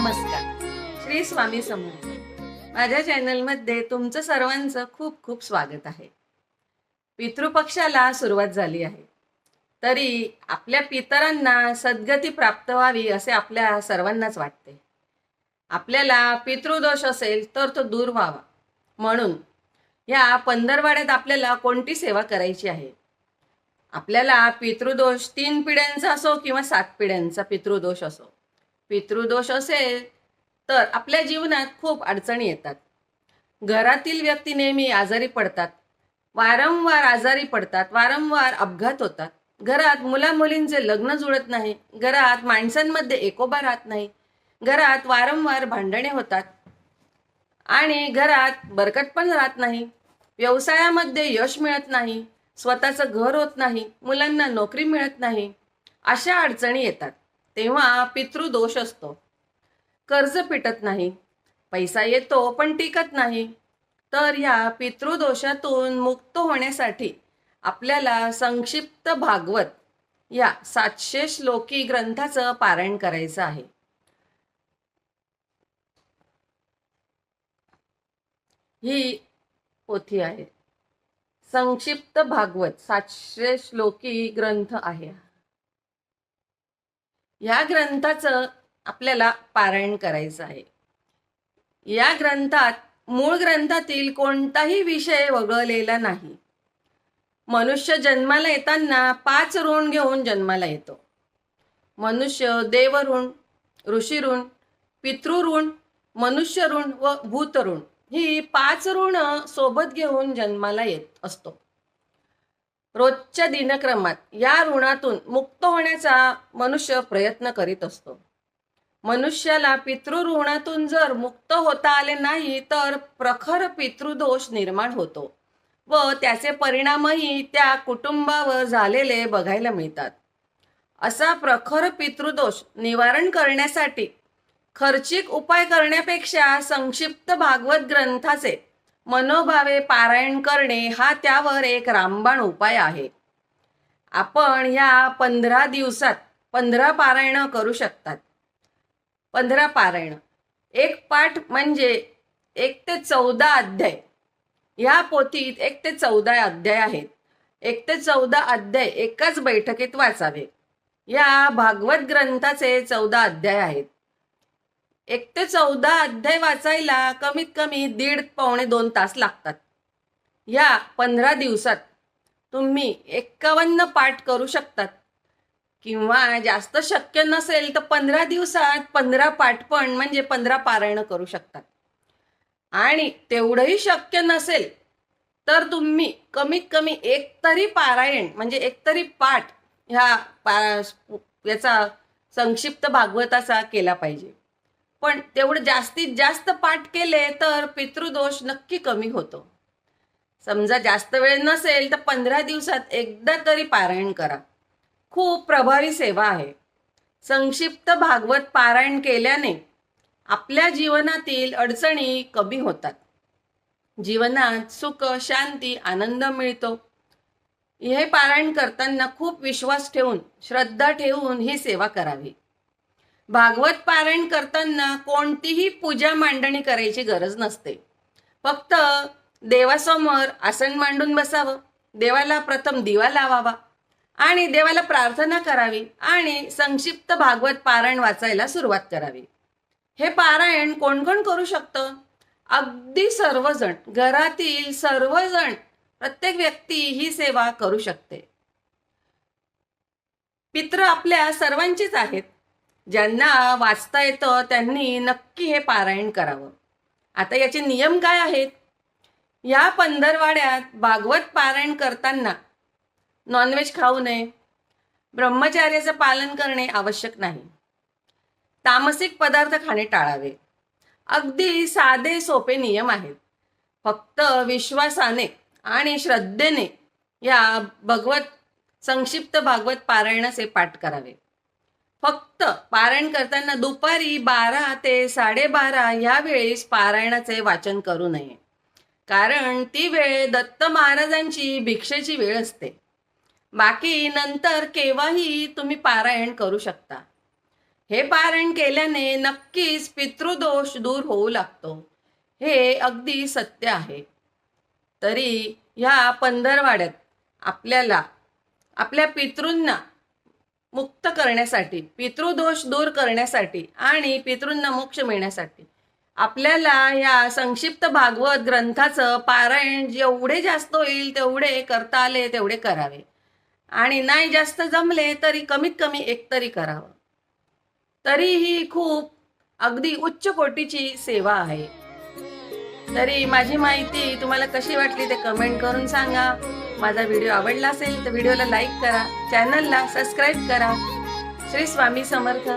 नमस्कार. श्री स्वामी समर्थ. माझ्या चॅनलमध्ये तुमचं सर्वांचं खूप खूप स्वागत आहे. पितृपक्षाला सुरुवात झाली आहे. तरी आपल्या पितरांना सद्गती प्राप्त व्हावी असे आपल्या सर्वांनाच वाटते. आपल्याला पितृदोष असेल तर तो दूर व्हावा. म्हणून या पंधरवाड्यात आपल्याला कोणती सेवा करायची आहे? आपल्याला पितृदोष तीन पिढ्यांचा असो किंवा सात पिढ्यांचा पितृदोष असो. पितृदोष असेल तर आपल्या जीवनात खूप अडचणी येतात. घरातील व्यक्ती नेहमी आजारी पडतात. वारंवार आजारी पडतात. वारंवार अपघात होतात. घरात मुला मुलींचे लग्न जुळत नाही. घरात माणसांमध्ये एकोबा राहत नाही. घरात वारंवार भांडणे होतात. आणि घरात बरकत पण राहत नाही. व्यवसायामध्ये यश मिळत नाही. स्वतःचं घर होत नाही. मुलांना नोकरी मिळत नाही. अशा अडचणी येतात. तेव्हा पितृदोष असतो. कर्ज पिटत नाही. पैसा येतो पण टिकत नाही. तर या पितृदोषातून मुक्त होण्यासाठी आपल्याला संक्षिप्त भागवत या सातशे श्लोकी ग्रंथाचं पारायण करायचं आहे. ही पोथी आहे. संक्षिप्त भागवत सातशे श्लोकी ग्रंथ आहे. या ग्रंथाचं आपल्याला पारायण करायचं आहे. या ग्रंथात मूळ ग्रंथातील कोणताही विषय वगळलेला नाही. मनुष्य जन्माला येताना पाच ऋण घेऊन जन्माला येतो. मनुष्य देवऋण ऋषीऋण पितृऋण मनुष्य ऋण व भूतऋण ही पाच ऋण सोबत घेऊन जन्माला येत असतो. रोजच्या दिनक्रमात या ऋणातून मुक्त होण्याचा मनुष्य प्रयत्न करीत असतो. मनुष्याला पितृऋणातून जर मुक्त होता आले नाही तर प्रखर पितृदोष निर्माण होतो व त्याचे परिणामही त्या कुटुंबावर झालेले बघायला मिळतात. असा प्रखर पितृदोष निवारण करण्यासाठी खर्चिक उपाय करण्यापेक्षा संक्षिप्त भागवत ग्रंथाचे मनोभावे पारायण करणे हा त्यावर एक रामबाण उपाय आहे. आपण ह्या पंधरा दिवसात पंधरा पारायण करू शकतात. पंधरा पारायण. एक पाठ म्हणजे एक ते चौदा अध्याय. ह्या पोथीत एक ते चौदा अध्याय आहेत. एक ते चौदा अध्याय एकाच बैठकीत वाचावे. या भागवत ग्रंथाचे चौदा अध्याय आहेत. एक ते चौदा अध्याय वाचायला कमीत कमी दीड पावणे दोन तास लागतात. या पंधरा दिवसात तुम्ही एक्कावन्न पाठ करू शकतात. किंवा जास्त शक्य नसेल तर पंधरा दिवसात पंधरा पाठ पण म्हणजे पंधरा पारायण करू शकतात. आणि तेवढंही शक्य नसेल तर तुम्ही कमीत कमी एक तरी पारायण म्हणजे एक तरी पाठ ह्या पा याचा संक्षिप्त भागवताचा केला पाहिजे. पण तेवढं जास्तीत जास्त पाठ केले तर पितृदोष नक्की कमी होतो. समजा जास्त वेळ नसेल तर पंधरा दिवसात एकदा तरी पारायण करा. खूप प्रभावी सेवा आहे. संक्षिप्त भागवत पारायण केल्याने आपल्या जीवनातील अडचणी कमी होतात. जीवनात सुख शांती आनंद मिळतो. हे पारायण करताना खूप विश्वास ठेवून श्रद्धा ठेवून ही सेवा करावी. भागवत पारायण करताना कोणतीही पूजा मांडणी करायची गरज नसते. फक्त देवासमोर आसन मांडून बसावं देवाला प्रथम दिवा लावावा आणि देवाला प्रार्थना करावी आणि संक्षिप्त भागवत पारायण वाचायला सुरुवात करावी. हे पारायण कोण कोण करू शकतं? अगदी सर्वजण घरातील सर्वजण प्रत्येक व्यक्ती ही सेवा करू शकते. पित्र आपल्या सर्वांचीच आहेत ज्यांना वाचता येतं त्यांनी नक्की हे पारायण करावं. आता याचे नियम काय आहेत? या पंधरवाड्यात भागवत पारायण करताना नॉनव्हेज खाऊ नये. ब्रह्मचार्याचं पालन करणे आवश्यक नाही. तामसिक पदार्थ खाणे टाळावे. अगदी साधे सोपे नियम आहेत. फक्त विश्वासाने आणि श्रद्धेने या भगवत संक्षिप्त भागवत पारायणाचे पाठ करावे. फक्त पारायण करताना दुपारी बारा ते साडेबारा ह्या वेळेस पारायणाचे वाचन करू नये. कारण ती वेळ दत्त महाराजांची भिक्षेची वेळ असते. बाकी नंतर केव्हाही तुम्ही पारायण करू शकता. हे पारायण केल्याने नक्कीच पितृदोष दूर होऊ लागतो. हे अगदी सत्य आहे. तरी ह्या पंधरवाड्यात आपल्याला आपल्या पितृंना मुक्त करण्यासाठी पितृदोष दूर करण्यासाठी आणि पितृंना मोक्ष मिळण्यासाठी. आपल्याला या संक्षिप्त भागवत ग्रंथाचं पारायण जेवढे जास्त होईल तेवढे करता आले तेवढे करावे. आणि नाही जास्त जमले तरी कमीत कमी एक तरी करावं. तरीही खूप अगदी उच्च कोटीची सेवा आहे. तरी माझी माहिती तुम्हाला कशी वाटली ते कमेंट करून सांगा. माझा व्हिडिओ आवडला असेल तर व्हिडिओला लाईक करा चॅनलला सबस्क्राईब करा. श्री स्वामी समर्थ.